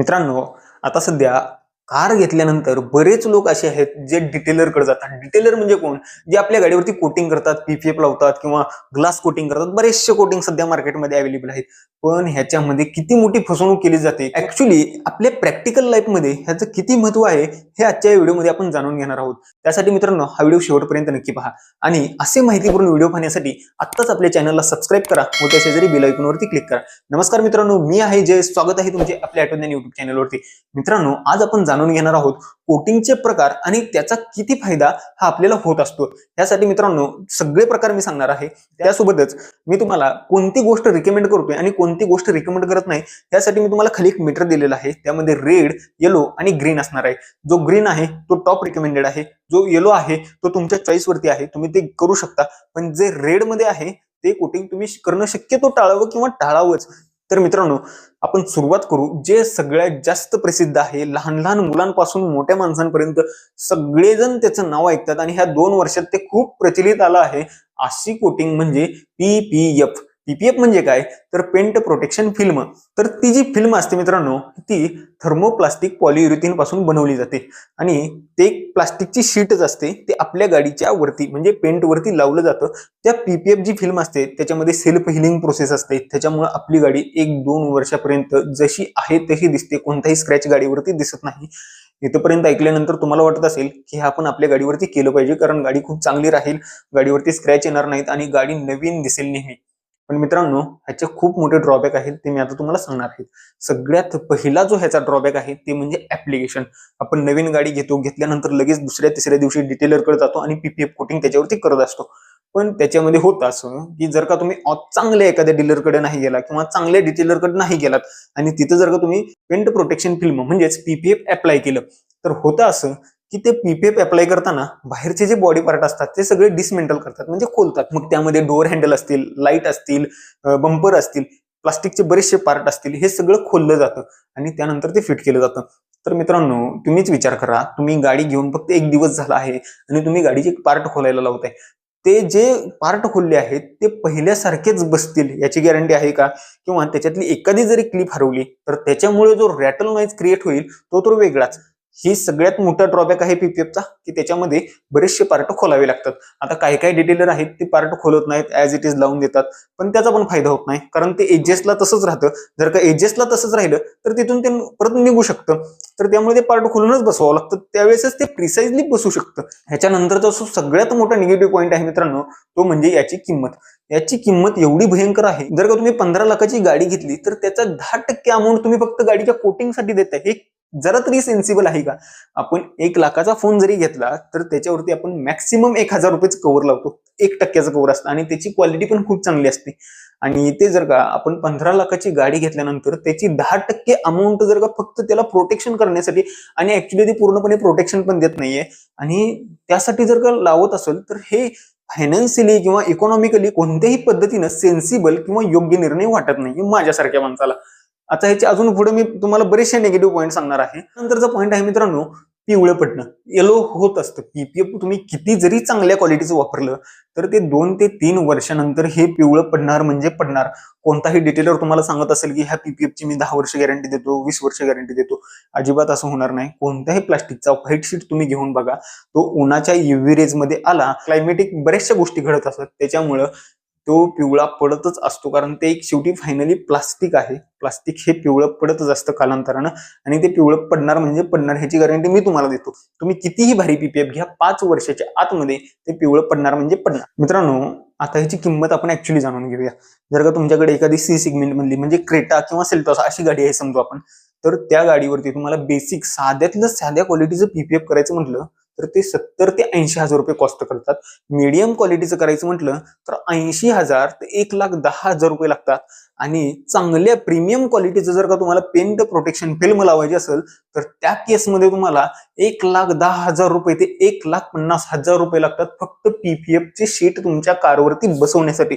मित्रांनो आता सध्या कार घेतल्यानंतर बरेच लोक असे आहेत जे डिटेलरकडे जातात. डिटेलर म्हणजे कोण? जे आपल्या गाडीवरती कोटिंग करतात पीपीएफ लावतात किंवा ग्लास कोटिंग करतात. बरेचसे कोटिंग सध्या मार्केटमध्ये अवेलेबल आहेत. पण ह्याच्यामध्ये किती मोठी फसवणूक केली जाते? ऍक्च्युली आपल्या प्रॅक्टिकल लाईफमध्ये ह्याचं किती महत्त्व आहे हे आजच्या व्हिडिओमध्ये आपण जाणून घेणार आहोत. त्यासाठी मित्रांनो हा व्हिडिओ शेवटपर्यंत नक्की पहा. आणि असे माहितीपूर्ण व्हिडिओ पाहण्यासाठी आत्ताच आपल्या चॅनलला सबस्क्राईब करा. व त्या शेजारी बेल आयकॉनवरती क्लिक करा. नमस्कार मित्रांनो मी आहे जय. स्वागत आहे तुमचे आपल्या आठवण्याने युट्यूब चॅनलवरती मित्रांनो आज आपण जाणून घेणार आहोत कोटिंगचे प्रकार आणि त्याचा किती फायदा हा आपल्याला होत असतो. यासाठी मित्रांनो सगळे प्रकार मी सांगणार आहे. त्यासोबतच मी तुम्हाला कोणती गोष्ट रिकमेंड करतोय आणि कोणती गोष्ट रिकमेंड करत नाही त्यासाठी मी तुम्हाला खाली एक मीटर दिलेला आहे. त्यामध्ये रेड येलो आणि ग्रीन असणार आहे. जो ग्रीन आहे तो टॉप रिकमेंडेड आहे. जो येलो आहे तो तुमच्या चॉईस वरती आहे. तुम्ही ते करू शकता. पण जे रेडमध्ये आहे ते कोटिंग तुम्ही करणं शक्यतो टाळावं किंवा टाळावंच. तर मित्रांनो आपण सुरुवात करू. जे सगळ्यात जास्त प्रसिद्ध आहे लहान लहान मुलांपासून मोठ्या माणसांपर्यंत सगळेजण त्याचं नाव ऐकतात आणि ह्या दोन वर्षात ते खूप प्रचलित आलं आहे. अशी कोटिंग म्हणजे पीपीएफ पीपीएफ म्हणजे काय? तर पेंट प्रोटेक्शन फिल्म. तर ती जी फिल्म असते मित्रांनो ती थर्मोप्लास्टिक पॉलियुरिथिनपासून बनवली जाते. आणि ते एक प्लास्टिकची शीटच असते ते आपल्या गाडीच्या वरती म्हणजे पेंट वरती लावलं जातं. त्या पीपीएफ जी फिल्म असते त्याच्यामध्ये सेल्फ हिलिंग प्रोसेस असते. त्याच्यामुळे आपली गाडी एक दोन वर्षापर्यंत जशी आहे तशी दिसते. कोणताही स्क्रॅच गाडीवरती दिसत नाही. इथपर्यंत ऐकल्यानंतर तुम्हाला वाटत असेल की हे आपण आपल्या गाडीवरती केलं पाहिजे कारण गाडी खूप चांगली राहील. गाडीवरती स्क्रॅच येणार नाहीत आणि गाडी नवीन दिसेल नेहमी. पण मित्रांनो ह्याचे खूप मोठे ड्रॉबॅक आहेत ते मी आता तुम्हाला सांगणार आहे. सगळ्यात पहिला जो ह्याचा ड्रॉबॅक आहे ते म्हणजे ऍप्लिकेशन आपण नवीन गाडी घेतो घेतल्यानंतर लगेच दुसऱ्या तिसऱ्या दिवशी डिटेलरकडे जातो आणि पीपीएफ कोटिंग त्याच्यावरती करत असतो. पण त्याच्यामध्ये होतं असं की जर का तुम्ही चांगल्या एखाद्या डीलरकडे नाही गेला किंवा चांगल्या डिटेलरकडे नाही गेलात आणि तिथं जर का तुम्ही पेंट प्रोटेक्शन फिल्म म्हणजेच पीपीएफ अप्लाय केलं तर होतं असं की ते पीपीएफ अप्लाय करताना बाहेरचे जे बॉडी पार्ट असतात ते सगळे डिसमेंटल करतात. म्हणजे खोलतात. मग त्यामध्ये डोअर हँडल असतील लाइट असतील बंपर असतील प्लास्टिकचे बरेचसे पार्ट असतील हे सगळं खोललं जातं आणि त्यानंतर ते फिट केलं जातं. तर मित्रांनो तुम्हीच विचार करा. तुम्ही गाडी घेऊन फक्त एक दिवस झाला आहे आणि तुम्ही गाडीचे पार्ट खोलायला लावताय. ते जे पार्ट खोलले आहेत ते पहिल्यासारखेच बसतील याची गॅरंटी आहे का? किंवा त्याच्यातली एखादी जरी क्लिप हरवली तर त्याच्यामुळे जो रॅटल नॉईज क्रिएट होईल तो तर वेगळाच. ही सगळ्यात मोठा ड्रॉबॅक आहे पीपीएफचा की त्याच्यामध्ये बरेचसे पार्ट खोलावे लागतात. आता काही काही डिटेलर आहेत ते पार्ट खोलत नाहीत ऍज इट इज लावून देतात. पण त्याचा पण फायदा होत नाही कारण ते एजेसला तसंच राहतं. जर का एजेसला तसंच राहिलं तर तिथून ते परत निघू शकतं. तर त्यामुळे ते पार्ट खोलूनच बसवावं लागतं. त्यावेळेसच ते प्रिसाइजली बसू शकतं. ह्याच्यानंतरचा जो सगळ्यात मोठा निगेटिव्ह पॉईंट आहे मित्रांनो तो म्हणजे याची किंमत. याची किंमत एवढी भयंकर आहे. जर का तुम्ही पंधरा लाखाची गाडी घेतली तर त्याचा दहा टक्के अमाऊंट तुम्ही फक्त गाडीच्या कोटिंगसाठी देताय. हे जरा तरी सेन्सिबल आहे का? आपण एक लाखाचा फोन जरी घेतला तर त्याच्यावरती आपण मॅक्सिमम एक हजार रुपयेच कव्हर लावतो. एक टक्क्याचं कव्हर असतं आणि त्याची क्वालिटी पण खूप चांगली असते. आणि ते जर का आपण पंधरा लाखाची गाडी घेतल्यानंतर त्याची दहा टक्के अमाऊंट जर का फक्त त्याला प्रोटेक्शन करण्यासाठी आणि ऍक्च्युली ती पूर्णपणे प्रोटेक्शन पण देत नाहीये आणि त्यासाठी जर का लावत असेल तर हे फायनान्शियली किंवा इकॉनॉमिकली कोणत्याही पद्धतीनं सेन्सिबल किंवा योग्य निर्णय वाटत नाही माझ्यासारख्या माणसाला. आता ह्याचे अजून पुढे मी तुम्हाला बरेचसे निगेटिव्ह पॉईंट सांगणार आहे. नंतरचा पॉईंट आहे मित्रांनो पिवळं पडणं. येलो होत असतं. पीपीएफ तुम्ही किती जरी चांगल्या क्वालिटीचं वापरलं तर ते दोन ते तीन वर्षानंतर हे पिवळं पडणार म्हणजे पडणार. कोणताही डिटेलर तुम्हाला सांगत असेल की ह्या पीपीएफची मी दहा वर्ष गॅरंटी देतो वीस वर्ष गॅरंटी देतो अजिबात असं होणार नाही. कोणत्याही प्लास्टिकचा व्हाईट शीट तुम्ही घेऊन बघा तो उन्हाच्या युव्ही रेजमध्ये आला क्लायमेटिक बऱ्याचशा गोष्टी घडत असतात. त्याच्यामुळं तो पिवळा पडतच असतो. कारण ते एक शेवटी फायनली प्लास्टिक आहे. प्लास्टिक हे पिवळं पडतच असतं कालांतरानं. आणि ते पिवळं पडणार म्हणजे पडणार ह्याची गॅरंटी मी तुम्हाला देतो. तुम्ही कितीही भारी पीपीएफ घ्या पाच वर्षाच्या आतमध्ये ते पिवळं पडणार म्हणजे पडणार. मित्रांनो आता ह्याची किंमत आपण ऍक्च्युली जाणून घेऊया. जर का तुमच्याकडे एखादी सी सिगमेंट मधली म्हणजे क्रेटा किंवा सेल्टॉस अशी गाडी आहे समजू आपण तर त्या गाडीवरती तुम्हाला बेसिक साध्यातलं साध्या क्वालिटीचं पीपीएफ करायचं म्हटलं तर ते सत्तर ते ऐंशी हजार रुपये कॉस्ट करतात. मीडियम क्वालिटीचं करायचं म्हटलं तर ऐंशी हजार ते एक लाख दहा हजार रुपये लागतात. आणि चांगल्या प्रीमियम क्वालिटीचं जर का तुम्हाला पेंट प्रोटेक्शन फिल्म लावायची असेल तर त्या केसमध्ये तुम्हाला एक लाख दहा हजार रुपये ते एक लाख पन्नास हजार रुपये लागतात फक्त पीपीएफचे शीट तुमच्या कारवरती बसवण्यासाठी.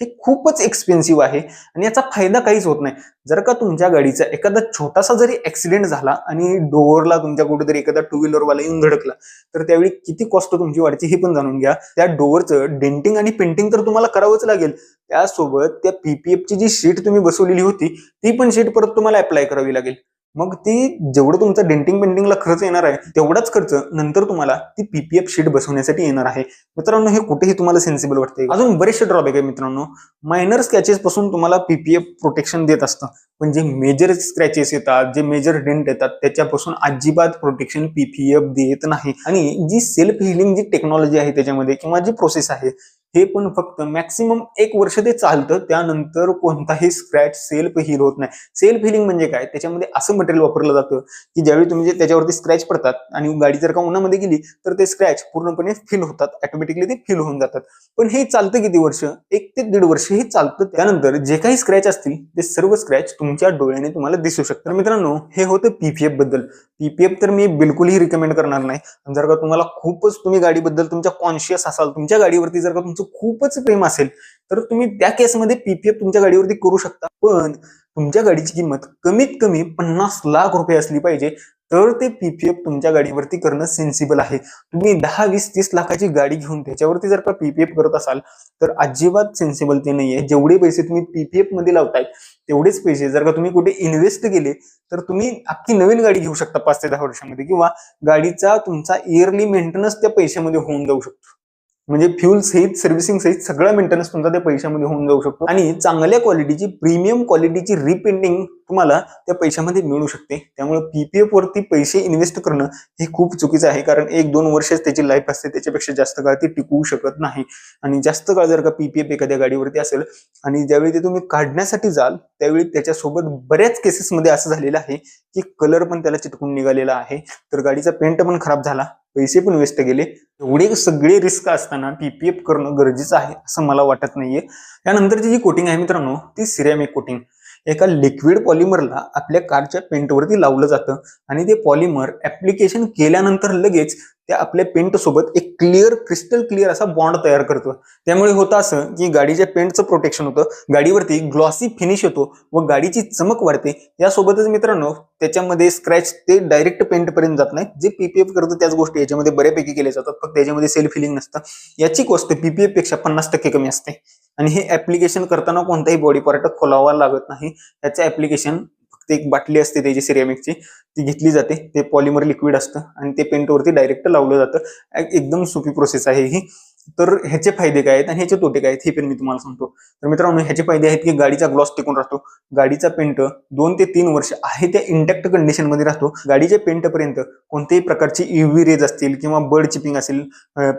हे खूपच एक्सपेन्सिव्ह आहे आणि याचा फायदा काहीच होत नाही. जर का तुमच्या गाडीचा एखादा छोटासा जरी ऍक्सिडेंट झाला आणि डोअरला तुमच्या कुठेतरी एखादा टू व्हीलरवाला येऊन धडकला तर त्यावेळी किती कॉस्ट तुमची वाढते हे पण जाणून घ्या. त्या डोअरचं डेंटिंग आणि पेंटिंग तर तुम्हाला करावंच लागेल. त्यासोबत त्या पीपीएफची जी शीट तुम्ही बसवलेली होती ती पण शीट परत तुम्हाला अप्लाय करावी लागेल. मग ती जेवढं तुमचं डेंटिंग पेंटिंगला खर्च येणार आहे तेवढाच खर्च नंतर तुम्हाला ती पीपीएफ शीट बसवण्यासाठी येणार आहे. मित्रांनो हे कुठेही तुम्हाला सेन्सिबल वाटते अजून बरेचसे ड्रॉबॅक आहे मित्रांनो. मायनर स्क्रॅचेस पासून तुम्हाला पीपीएफ प्रोटेक्शन देत असतं. पण जे मेजर स्क्रॅचेस येतात जे मेजर डेंट येतात त्याच्यापासून अजिबात प्रोटेक्शन पीपीएफ देत नाही. आणि जी सेल्फ हिलिंग जी टेक्नॉलॉजी आहे त्याच्यामध्ये किंवा जी प्रोसेस आहे हे पण फक्त मॅक्सिमम एक वर्ष ते चालतं. त्यानंतर कोणताही स्क्रॅच सेल्फ हिल होत नाही. सेल्फ हिलिंग म्हणजे काय? त्याच्यामध्ये असं मटेरियल वापरलं जातं की ज्यावेळी तुम्ही त्याच्यावरती स्क्रॅच पडतात आणि गाडी जर का उन्हामध्ये गेली तर ते स्क्रॅच पूर्णपणे फिल होतात. ऑटोमॅटिकली ते फिल होऊन जातात. पण हे चालतं किती वर्ष? एक ते दीड वर्ष हे चालतं. त्यानंतर जे काही स्क्रॅच असतील ते सर्व स्क्रॅच तुमच्या डोळ्याने तुम्हाला दिसू शकतात तर मित्रांनो हे होतं पीपीएफबद्दल. पीपीएफ तर मी बिलकुलही रिकमेंड करणार नाही. आणि जर का तुम्हाला खूपच तुम्ही गाडीबद्दल तुमच्या कॉन्शियस असाल तुमच्या गाडीवरती जर का तुमचं खूपच प्रेम असेल तर तुम्ही त्या केसमध्ये पीपीएफ तुमच्या गाडीवरती करू शकता. पण तुमच्या गाडीची किंमत कमीत कमी पन्नास लाख रुपये असली पाहिजे तर ते पीपीएफ तुमच्या गाडीवरती करणं सेन्सिबल आहे. तुम्ही दहा वीस तीस लाखाची गाडी घेऊन त्याच्यावरती जर का पीपीएफ करत असाल तर अजिबात सेन्सिबल ते नाहीये. जेवढे पैसे तुम्ही पीपीएफमध्ये लावताय तेवढेच पैसे. जर का तुम्ही कुठे इन्व्हेस्ट केले तर तुम्ही अख्खी नवीन गाडी घेऊ शकता पाच ते दहा वर्षामध्ये किंवा गाडीचा तुमचा इयरली मेंटेनन्स त्या पैशामध्ये होऊन जाऊ शकतो. म्हणजे फ्युल सहित सर्व्हिसिंग सहित सगळा मेंटेनन्स तुमचा त्या पैशामध्ये होऊन जाऊ शकतो. आणि चांगल्या क्वालिटीची प्रीमियम क्वालिटीची रिपेंटिंग तुम्हाला त्या पैशामध्ये मिळू शकते. त्यामुळे पीपीएफ वरती पैसे इन्व्हेस्ट करणं हे खूप चुकीचं आहे. कारण एक दोन वर्षच त्याची लाईफ असते त्याच्यापेक्षा जास्त काळ ती टिकवू शकत नाही. आणि जास्त काळ जर का पीपीएफ एखाद्या गाडीवरती असेल आणि ज्यावेळी ते तुम्ही काढण्यासाठी जाल त्यावेळी त्याच्यासोबत बऱ्याच केसेसमध्ये असं झालेलं आहे की कलर पण त्याला चिटकून निघालेला आहे. तर गाडीचा पेंट पण खराब झाला पैसे पण व्यस्त गेले. एवढे सगळे रिस्क असताना पीपीएफ करणं गरजेचं आहे असं मला वाटत नाहीये. त्यानंतरची जी कोटिंग आहे मित्रांनो ती सिरॅमिक कोटिंग एका लिक्विड पॉलिमरला आपल्या कारच्या पेंटवरती लावलं जातं. आणि ते पॉलिमर ऍप्लिकेशन केल्यानंतर लगेच त्या आपल्या पेंट सोबत एक क्लिअर क्रिस्टल क्लिअर असा बॉन्ड तयार करतो. त्यामुळे होतं असं की गाडीच्या पेंटचं प्रोटेक्शन होतं. गाडीवरती ग्लॉसी फिनिश येतो व गाडीची चमक वाढते. यासोबतच मित्रांनो त्याच्यामध्ये स्क्रॅच ते डायरेक्ट पेंटपर्यंत जात नाही जे पीपीएफ करतं त्याच गोष्टी याच्यामध्ये बऱ्यापैकी केल्या जातात. फक्त याच्यामध्ये सेल्फ फिलिंग नसतं. याची कॉस्ट पीपीएफपेक्षा पन्नास टक्के कमी असते. आणि हे ऍप्लिकेशन करताना कोणताही बॉडी पार्ट खोलावा लागत नाही. याचं ऍप्लिकेशन फक्त एक बाटली असते त्याची सिरेमिकची ती घेतली जाते. ते पॉलिमर लिक्विड असतं आणि ते पेंटवरती डायरेक्ट लावलं जातं. एकदम सोपी प्रोसेस आहे ही. तर ह्याचे फायदे काय आहेत आणि ह्याचे तोटे काय आहेत हे पण मी तुम्हाला सांगतो. तर मित्रांनो ह्याचे फायदे आहेत की गाडीचा ग्लॉस टिकून राहतो. गाडीचा पेंट दोन ते तीन वर्ष आहे त्या इंटॅक्ट कंडिशनमध्ये राहतो. गाडीच्या पेंट पर्यंत कोणत्याही प्रकारची युव्ही रेज असतील किंवा बर्ड चिपिंग असेल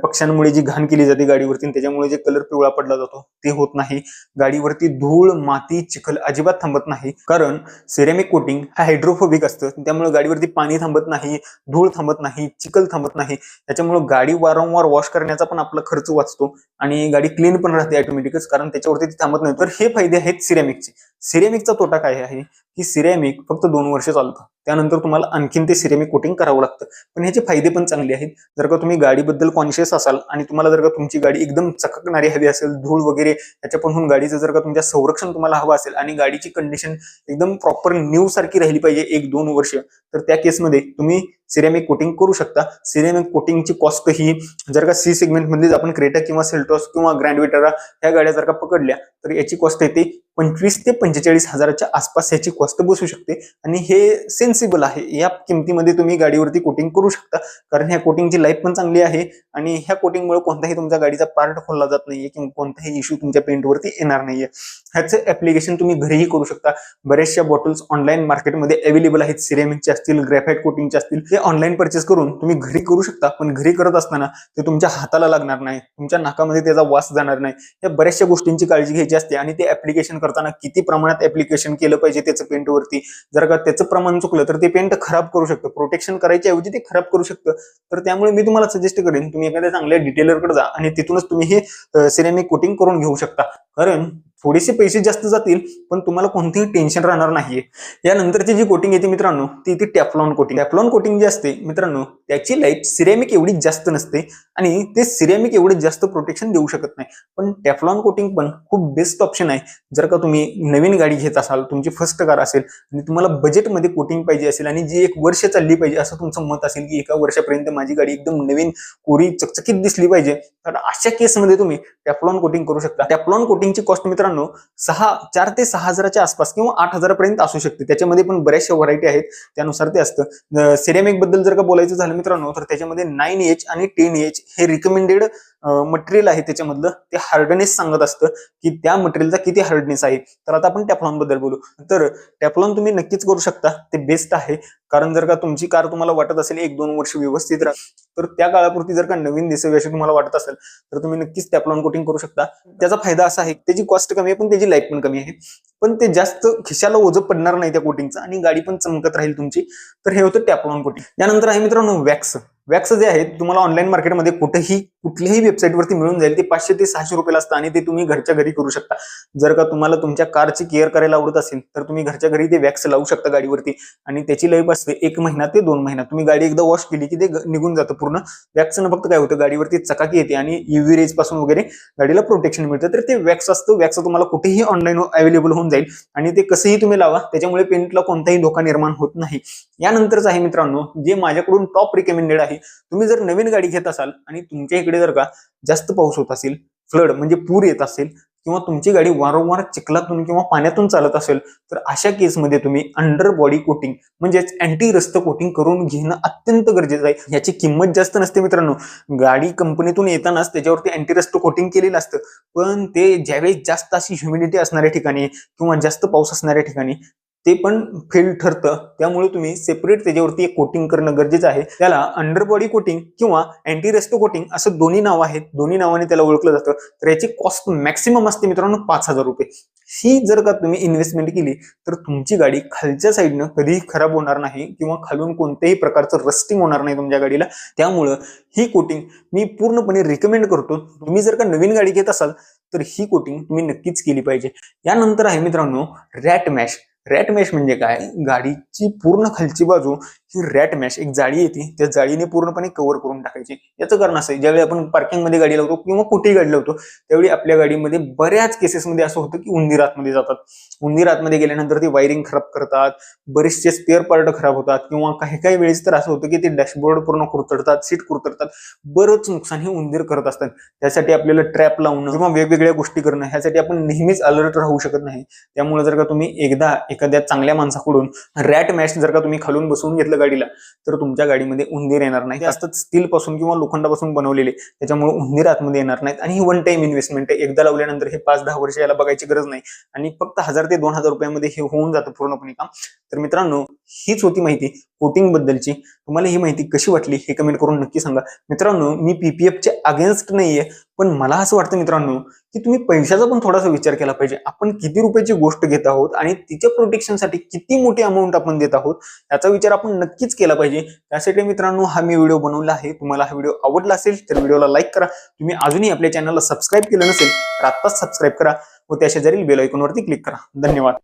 पक्ष्यांमुळे जी घाण केली जाते गाडीवरती त्याच्यामुळे जे कलर पिवळा पडला जातो ते होत नाही. गाडीवरती धूळ माती चिखल अजिबात थांबत नाही. कारण सिरेमिक कोटिंग हा हायड्रोफोबिक असतं. त्यामुळे गाडीवरती पाणी थांबत नाही धूळ थांबत नाही चिखल थांबत नाही. त्याच्यामुळे गाडी वारंवार वॉश करण्याचा पण आपला खर्च वाचतो आणि गाडी क्लीन पण राहते ऑटोमॅटिकच कारण त्याच्यावरती ती थांबत नाही. तर हे फायदे आहेत सिरेमिकचे सिरेमिकचा तोटा काय आहे? की सिरेमिक फक्त दोन वर्ष चालतं. त्यानंतर तुम्हाला आणखीन ते सिरेमिक कोटिंग करावं लागतं. पण ह्याचे फायदे पण चांगले आहेत. जर का तुम्ही गाडीबद्दल कॉन्शियस असाल आणि तुम्हाला जर का तुमची गाडी एकदम चककणारी हवी असेल धूळ वगैरे याच्यापासून गाडीचं जर का तुमच्या संरक्षण तुम्हाला हवं असेल आणि गाडीची कंडिशन एकदम प्रॉपर न्यू सारखी राहिली पाहिजे एक दोन वर्ष तर त्या केसमध्ये तुम्ही सिरेमिक कोटिंग करू शकता. सिरेमिक कोटिंगची कॉस्ट ही जर का सी सेगमेंट आपण क्रेटा किंवा सेल्टॉस किंवा ग्रँडविटरा ह्या गाड्या जर का पकडल्या तर याची कॉस्ट येते पंचवीस ते पंचेचाळीस हजाराच्या आसपास याची कॉस्ट बसू शकते. आणि हे सेन्सिबल आहे. या किमतीमध्ये तुम्ही गाडीवरती कोटिंग करू शकता. कारण ह्या कोटिंगची लाईफ पण चांगली आहे. आणि ह्या कोटिंगमुळे कोणताही तुमच्या गाडीचा पार्ट खोलला जात नाहीये किंवा कोणताही इश्यू तुमच्या पेंटवरती येणार नाहीये. ह्याचं ऍप्लिकेशन तुम्ही घरीही करू शकता. बऱ्याचशा बॉटल्स ऑनलाईन मार्केटमध्ये अवेलेबल आहेत. सिरेमिकचे असतील ग्रॅफाईट कोटिंगचे असतील. ते ऑनलाईन परचेस करून तुम्ही घरी करू शकता. पण घरी करत असताना ते तुमच्या हाताला लागणार नाही. तुमच्या नाकामध्ये त्याचा वास जाणार नाही. या बऱ्याचशा गोष्टींची काळजी घ्यायची असते आणि ते ऍप्लिकेशन करताना किती प्रमाणात ऍप्लिकेशन केलं पाहिजे त्याचं पेंटवरती जर का त्याचं प्रमाण चुकलं तर ते पेंट खराब करू शकतं. प्रोटेक्शन करायच्या ऐवजी ते खराब करू शकतं. तर त्यामुळे मी तुम्हाला सजेस्ट करेन तुम्ही एखाद्या चांगल्या डिटेलरकडे जा आणि तिथूनच तुम्ही हे सिरेमिक कोटिंग करून घेऊ शकता. कारण थोडेसे पैसे जास्त जातील पण तुम्हाला कोणतेही टेन्शन राहणार नाहीये. यानंतरची जी कोटिंग येते मित्रांनो ती ती टॅफलॉन कोटिंग टॅफलॉन कोटिंग जी असते मित्रांनो त्याची लाईफ सिरेमिक एवढी जास्त नसते आणि ते सिरेमिक एवढे जास्त प्रोटेक्शन देऊ शकत नाही. पण टॅफलॉन कोटिंग पण खूप बेस्ट ऑप्शन आहे. जर का तुम्ही नवीन गाडी घेत असाल तुमची फर्स्ट कार असेल आणि तुम्हाला बजेटमध्ये कोटिंग पाहिजे असेल आणि जी एक वर्ष चालली पाहिजे असं तुमचं मत असेल की एका वर्षापर्यंत माझी गाडी एकदम नवीन कोरी चकचकीत दिसली पाहिजे तर अशा केसमध्ये तुम्ही टॅफलॉन कोटिंग करू शकता. टॅफ्लॉन कोटिंगची कॉस्ट मित्रांनो सहा चार ते सहा हजाराच्या आसपास किंवा आठ हजारापर्यंत असू शकते. त्याच्यामध्ये पण बऱ्याचशा व्हरायटी आहेत. त्यानुसार ते असतं. सिरेमिकबद्दल जर का बोलायचं झालं मित्रांनो तर त्याच्यामध्ये नाईन एच आणि टेन एच हे रिकमेंडेड मटेरियल आहे त्याच्यामधलं ते हार्डनेस सांगत असतं की त्या मटेरियलचा किती हार्डनेस आहे. तर आता आपण टॅफलॉनबद्दल बोलू. तर टॅफलॉन तुम्ही नक्कीच करू शकता. ते बेस्ट आहे. कारण जर का तुमची कार तुम्हाला वाटत असेल एक दोन वर्ष व्यवस्थित राहा तर त्या काळापुरती जर का नवीन दिसावी अशी तुम्हाला वाटत असेल तर तुम्ही नक्कीच टॅपलॉन कोटिंग करू शकता. त्याचा फायदा असा आहे त्याची कॉस्ट कमी आहे पण त्याची लाईफ पण कमी आहे. पण ते जास्त खिशाला ओझं पडणार नाही त्या कोटिंगचं आणि गाडी पण चमकत राहील तुमची. तर हे होतं टॅपलॉन कोटिंग यानंतर आहे मित्रांनो वॅक्स वॅक्स जे आहेत तुम्हाला ऑनलाईन मार्केटमध्ये कुठेही कुठल्याही वेबसाईटवरती मिळून जाईल ते पाचशे ते सहाशे रुपयाला असतं आणि ते तुम्ही घरच्या घरी करू शकता. जर का तुम्हाला तुमच्या कारची केअर करायला आवडत असेल तर तुम्ही घरच्या घरी ते वॅक्स लावू शकता गाडीवरती. आणि त्याची लाईफ असते एक महिना ते दोन महिना. तुम्ही गाडी एकदा वॉश केली की ते निघून जातं पूर्ण. वॅक्सनं फक्त काय होतं गाडीवरती चकाकी येते आणि युव्ही रेजपासून वगैरे गाडीला प्रोटेक्शन मिळतं. तर ते वॅक्स असतं वॅक्स तुम्हाला कुठेही ऑनलाईन अवेलेबल होऊन जाईल. आणि ते कसंही तुम्ही लावा त्याच्यामुळे पेंटला कोणताही धोका निर्माण होत नाही. यानंतरच आहे मित्रांनो जे माझ्याकडून टॉप रिकमेंडेड आहे तुम्ही जर नवीन गाडी घेत असाल आणि तुमच्या इकडे जर का जास्त पाऊस होत असेल फ्लड म्हणजे पूर येत असेल किंवा तुमची गाडी वारंवार चिखलातून किंवा पाण्यातून चालत असेल तर अशा केसमध्ये तुम्ही अंडर बॉडी कोटिंग म्हणजेच अँटी रस्त कोटिंग करून घेणं अत्यंत गरजेचं आहे. याची किंमत जास्त नसते मित्रांनो. गाडी कंपनीतून येतानाच त्याच्यावरती अँटी रस्त कोटिंग केलेलं असतं. पण ते ज्यावेळी जास्त अशी ह्युमिडिटी असणाऱ्या ठिकाणी किंवा जास्त पाऊस असणाऱ्या ठिकाणी ते पण फेल ठरतं. त्यामुळे तुम्ही सेपरेट त्याच्यावरती एक कोटिंग करणं गरजेचं आहे. त्याला अंडरबॉडी कोटिंग किंवा अँटी रेस्टो कोटिंग असं दोन्ही नाव आहेत. दोन्ही नावाने त्याला ओळखलं जातं. तर याची कॉस्ट मॅक्सिमम असते मित्रांनो पाच हजार रुपये. ही जर का तुम्ही इन्व्हेस्टमेंट केली तर तुमची गाडी खालच्या साईडनं कधीही खराब होणार नाही किंवा खालून कोणत्याही प्रकारचं रस्टिंग होणार नाही तुमच्या गाडीला. त्यामुळं ही कोटिंग मी पूर्णपणे रिकमेंड करतो. तुम्ही जर का नवीन गाडी घेत असाल तर ही कोटिंग तुम्ही नक्कीच केली पाहिजे. यानंतर आहे मित्रांनो रॅट मॅश रॅट मॅश म्हणजे काय? गाडीची पूर्ण खालची बाजू ही रॅट मॅश एक जाळी येते. त्या जाळीने पूर्णपणे कव्हर करून टाकायची. याचं कारण असं ज्यावेळी आपण पार्किंगमध्ये गाडी लावतो किंवा कुठेही गाडी लावतो त्यावेळी आपल्या गाडीमध्ये बऱ्याच केसेसमध्ये असं होतं की उंदीर आतमध्ये जातात. उंदीर आतमध्ये गेल्यानंतर ते वायरिंग खराब करतात बरेचसे स्पेअर पार्ट खराब होतात किंवा काही काही वेळेस तर असं होतं की ते डॅशबोर्ड पूर्ण कुरतडतात सीट कुरतडतात. बरंच नुकसान हे उंदीर करत असतात. त्यासाठी आपल्याला ट्रॅप लावणं किंवा वेगवेगळ्या गोष्टी करणं ह्यासाठी आपण नेहमीच अलर्ट राहू शकत नाही. त्यामुळे जर का तुम्ही एकदा एखाद्या चांगल्या माणसाकडून रॅट मॅश जर का तुम्ही खालून बसवून घेतलं गाडीला तर तुमच्या गाडीमध्ये उंदीर येणार नाही जास्त. स्टील पासून किंवा लोखंडापासून बनवलेले त्याच्यामुळे उंदीर आतमध्ये येणार नाहीत. आणि ही वन टाइम इन्व्हेस्टमेंट आहे. एकदा लावल्यानंतर हे पाच दहा वर्ष याला बघायची गरज नाही. आणि फक्त हजार ते दोन हजार रुपयामध्ये हे होऊन जातं पूर्णपणे काम. तर मित्रांनो हीच होती माहिती कोटिंग बद्दलची. तुम्हाला ही माहिती कशी वाटली हे कमेंट करून नक्की सांगा. मित्रांनो मी पीपीएफच्या अगेन्स्ट नाहीये पण मला असं वाटतं मित्रांनो की तुम्ही पैशाचा पण थोडासा विचार केला पाहिजे. आपण किती रुपयाची गोष्ट घेत आहोत आणि तिच्या प्रोटेक्शनसाठी किती मोठी अमाऊंट आपण देत आहोत याचा विचार आपण नक्कीच केला पाहिजे. त्यासाठी मित्रांनो हा मी व्हिडिओ बनवला आहे. तुम्हाला हा व्हिडिओ आवडला असेल तर व्हिडिओला लाईक करा. तुम्ही अजूनही आपल्या चॅनलला सबस्क्राईब केलं नसेल तर आत्ताच सबस्क्राईब करा. व त्या शेजारील बेल आयकॉनवरती क्लिक करा. धन्यवाद.